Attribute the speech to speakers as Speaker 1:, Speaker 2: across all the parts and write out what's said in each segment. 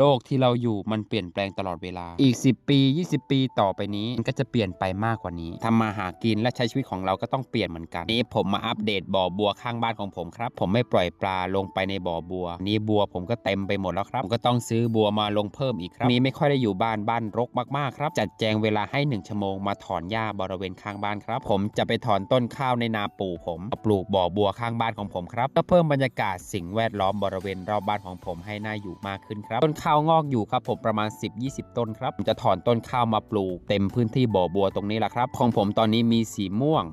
Speaker 1: โลกที่เราอยู่มันเปลี่ยนแปลงตลอดเวลา อีก 10 ปี 20 ปีต่อไปนี้ มันก็จะเปลี่ยนไปมากกว่านี้ทำมาหากินและใช้ชีวิตของเราก็ต้องเปลี่ยนเหมือนกัน นี้ผมมาอัปเดตบ่อบัวข้างบ้านของผมครับ ผมไม่ปล่อยปลาลงไปในบ่อบัว นี้บัวผมก็เต็มไปหมดแล้วครับ ผมก็ต้องซื้อบัวมาลงเพิ่มอีกครับ นี้ไม่ค่อยได้อยู่บ้านบ้านรกมากๆครับ จัดแจงเวลาให้ 1 ชั่วโมงมาถอนหญ้าบริเวณข้างบ้านครับ ผมจะไปถอนต้นข้าวในนาปู่ผมมาปลูกบ่อบัวข้างบ้านของผมครับเพื่อเพิ่มบรรยากาศสิ่งแวดล้อมบริเวณรอบบ้านของผมให้น่าอยู่มากขึ้นครับต้นข้าวงอกอยู่ครับผมประมาณ 10-20 ต้นครับผมจะถอนต้นข้าวมาปลูกเต็มพื้นที่บ่อบัวตรงนี้แหละครับ ของผมตอนนี้มีสีม่วง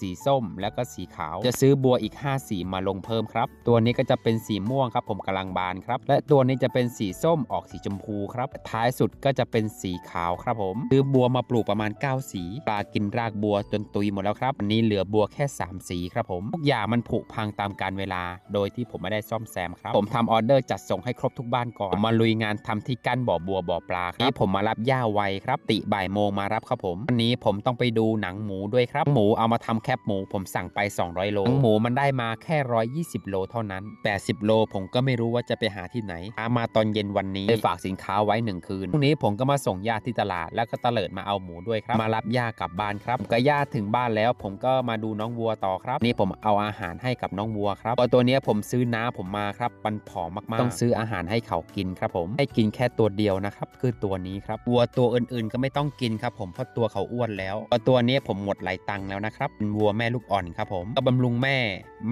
Speaker 1: สีส้มแล้วก็สีขาว จะซื้อบัวอีก 5 สีมาลงเพิ่มครับ ตัวนี้ก็จะเป็นสีม่วงครับ ผมกำลังบานครับ และตัวนี้จะเป็นสีส้มออกสีชมพูครับ ท้ายสุดก็จะเป็นสีขาวครับผม ซื้อบัวมาปลูกประมาณ 9 สีปลากินรากบัวจนตุยหมดแล้วครับวันนี้เหลือบัวแค่ 3 สีครับผมทุกอย่างมันผุพังตามกาลเวลา โดยที่ผมไม่ได้ซ่อมแซมครับ ผมทำออเดอร์จัดส่งให้ครบทุกบ้านก่อนมาลุยงานทำที่กั้นบ่อบัวบ่อปลาครับนี่ผมมารับย่าไวครับ ติบ่ายโมงมารับครับผมวันนี้ผมต้องไปดูหนังหมูด้วยครับ หมูเอามาทำแคบหมูผมสั่งไป 200 โลหนังหมูมันได้มาแค่ 120 โลเท่านั้น 80 โลผมก็ไม่รู้ว่าจะไปหาที่ไหนหามาตอนเย็นวันนี้ไปฝากสินค้าไว้ 1 คืนพรุ่งนี้ผมก็มาส่งย่าที่ตลาด แล้วก็ตะเลิดมาเอาหมูด้วยครับ มารับย่ากลับบ้านครับก็ย่าถึงบ้านแล้ว ผมก็มาดูน้องวัวต่อครับ นี่ผมเอาอาหารให้กับน้องวัวครับตัวตัวเนี้ยผมซื้อน้าผมมาครับมันผอมมากๆ ต้องซื้ออาหารให้เขากินครับผมให้กินแค่ตัวเดียวนะครับคือตัวนี้ครับวัวตัวอื่นๆ ก็ไม่ต้องกินครับผมเพราะตัวเขาอ้วนแล้วก็ตัวเนี้ยผมหมดหลายตังค์แล้วนะครับเป็นวัวัวแม่ลูกอ่อนครับผมก็บำรุงแม่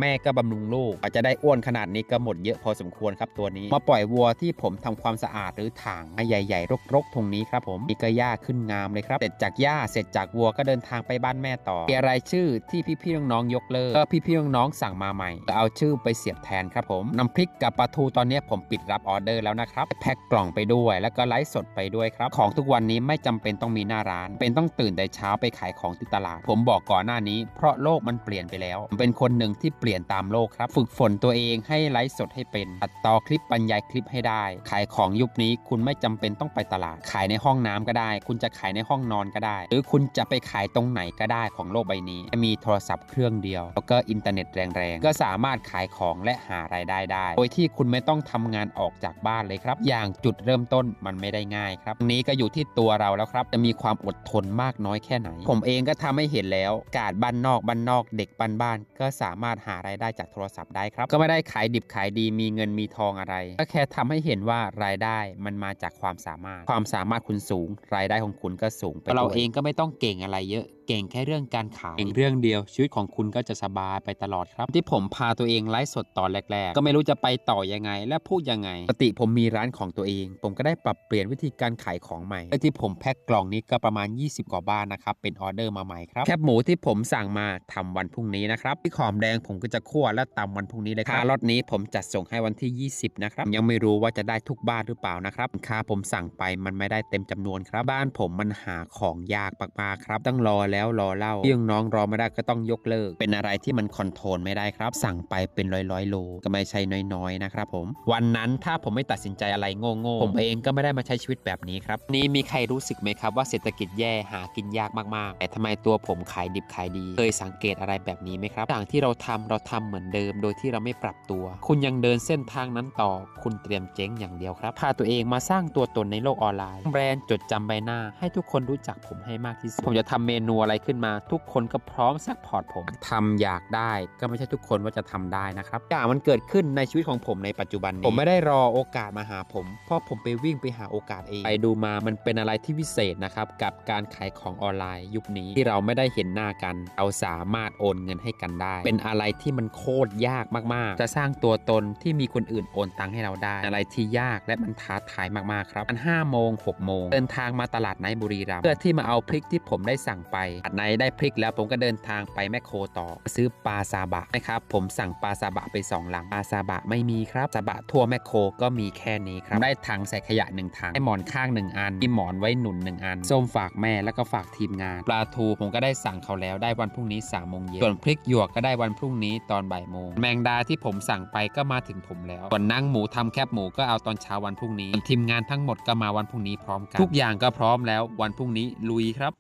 Speaker 1: แม่ก็บำรุงลูกอาจจะได้อ้วนขนาดนี้ก็หมดเยอะพอสมควรครับตัวนี้ มาปล่อยวัวที่ผมทำความสะอาดหรือถางใหญ่ๆรกๆตรงนี้ครับผมมีก็หญ้าขึ้นงามเลยครับเสร็จจากหญ้าเสร็จจากวัวก็เดินทางไปบ้านแม่ต่อมีอะไรายชื่อที่พี่ๆน้องๆยกเลิกก็พี่ๆน้องๆสั่งมาใหม่ก็เอาชื่อไปเสียบแทนครับผมน้ำพริกกับปลาทูตอนนี้ผมปิดรับออเดอร์แล้วนะครับแพ็คกล่องไปด้วย แล้วก็ไลฟ์สดไปด้วยครับ ของทุกวันนี้ไม่จำเป็นต้องมีหน้าร้าน เป็นต้องตื่นแต่เช้าไปขายของที่ตลาด ผมบอกก่อนหน้านี้เพราะโลกมันเปลี่ยนไปแล้วผมเป็นคนหนึ่งที่เปลี่ยนตามโลกครับ ฝึกฝนตัวเองให้ไลฟ์สดให้เป็นตัดต่อคลิปบรรยายคลิปให้ได้ ขายของยุคนี้คุณไม่จำเป็นต้องไปตลาด ขายในห้องน้ำก็ได้ คุณจะขายในห้องนอนก็ได้ หรือคุณจะไปขายตรงไหนก็ได้ของโลกใบนี้มีโทรศัพท์เครื่องเดียว แล้วก็อินเทอร์เน็ตแรงๆ ก็สามารถขายของและหารายได้ได้ โดยที่คุณไม่ต้องทำงานออกจากบ้านเลยครับ อย่างจุดเริ่มต้นมันไม่ได้ง่ายครับนี้ก็อยู่ที่ตัวเราแล้วครับ จะมีความอดทนมากน้อยแค่ไหน ผมเองก็ทำให้เห็นแล้ว กาดบ้านนอกบ้านนอกเด็กบ้านบ้านก็สามารถหารายได้จากโทรศัพท์ได้ครับ ก็ไม่ได้ขายดิบขายดีมีเงินมีทองอะไร ก็แค่ทำให้เห็นว่ารายได้มันมาจากความสามารถ ความสามารถคุณสูง รายได้ของคุณก็สูงไปเราเองก็ไม่ต้องเก่งอะไรเยอะ เก่งแค่เรื่องการขายเก่งเรื่องเดียว ชีวิตของคุณก็จะสบายไปตลอดครับ ที่ผมพาตัวเองไลฟ์สดตอนแรก ๆ ก็ไม่รู้จะไปต่อยังไง และพูดยังไงปกติผมมีร้านของตัวเอง ผมก็ได้ปรับเปลี่ยนวิธีการขายของใหม่และที่ผมแพ็คกล่องนี้ก็ประมาณ 20 กว่าบ้านนะครับเป็นออเดอร์มาใหม่ครับแคบหมูที่ผมสั่งมาทำวันพรุ่งนี้นะครับที่ขอมแดงผมก็จะคั่วและตำวันพรุ่งนี้เลยครับรถนี้ผมจัดส่งให้วันที่ 20 นะครับยังไม่รู้ว่าจะได้ทุกบ้านหรือเปล่านะครับสินค้าผมสั่งไปมันไม่ได้เต็มจำนวนครับบ้านผมมันหาของยากมากๆครับต้องรอแล้วแล้วรอเล่าที่น้องรอไม่ได้ก็ต้องยกเลิก เป็นอะไรที่มันคอนโทรลไม่ได้ครับ สั่งไปเป็นร้อยร้อยโลก็ไม่ใช่น้อยๆนะครับผม วันนั้นถ้าผมไม่ตัดสินใจอะไรโง่ๆผมเองก็ไม่ได้มาใช้ชีวิตแบบนี้ครับนี่มีใครรู้สึกไหมครับว่าเศรษฐกิจแย่หากินยากมากๆ แต่ทำไมตัวผมขายดิบขายดี เคยสังเกตอะไรแบบนี้ไหมครับอย่างที่เราทำเราทำเหมือนเดิม โดยที่เราไม่ปรับตัว คุณยังเดินเส้นทางนั้นต่อ คุณเตรียมเจ๊งอย่างเดียวครับพาตัวเองมาสร้างตัวตนในโลกออนไลน์แบรนด์จดจำใบหน้า ให้ทุกคนรู้จักผมให้มากที่สุดผมจะทำเมนูอะไรขึ้นมา ทุกคนก็พร้อมซัพพอร์ตผมทำอยากได้ก็ไม่ใช่ทุกคนว่าจะทำได้นะครับอย่างมันเกิดขึ้นในชีวิตของผมในปัจจุบันนี้ผมไม่ได้รอโอกาสมาหาผม เพราะผมไปวิ่งไปหาโอกาสเองไปดูมามันเป็นอะไรที่วิเศษนะครับกับการขายของออนไลน์ยุคนี้ที่เราไม่ได้เห็นหน้ากัน เราสามารถโอนเงินให้กันได้ เป็นอะไรที่มันโคตรยากมากๆ จะสร้างตัวตนที่มีคนอื่นโอนตังค์ให้เราได้ อะไรที่ยากและมันท้าทายมากๆครับมันห้าโมงหกโมงเดินทางมาตลาดไนท์บุรีรัมย์เพื่อที่มาเอาพริกที่ผมได้สั่งไปตลาดไนได้พริกแล้วผมก็เดินทางไปแมคโครต่อ ซื้อปลาซาบะนะครับผมสั่งปลาซาบะไปสองลังปลาซาบะไม่มีครับซาบะทั่วแมคโครก็มีแค่นี้ครับได้ถังใส่ขยะหนึ่งถังให้หมอนข้างหนึ่งอันมีหมอนไว้หนุนหนึ่งอันส้มฝากแม่แล้วก็ฝากทีมงาน ปลาทูผมก็ได้สั่งเขาแล้วได้วันพรุ่งนี้3ามโมงเย็นส่วนพริกหยวกก็ได้วันพรุ่งนี้ตอนบ่ายโมงแมงดาที่ผมสั่งไปก็มาถึงผมแล้วส่วนนั่งหมูทำแคบหมูก็เอาตอนเช้าวันพรุ่งนี้ทีมงานทั้งหมดก็มาวันพรุ่งนี้พร้อมกัน ทุกอย่างก็พร้อมแล้ววันพรุ่งนี้ลุยครับ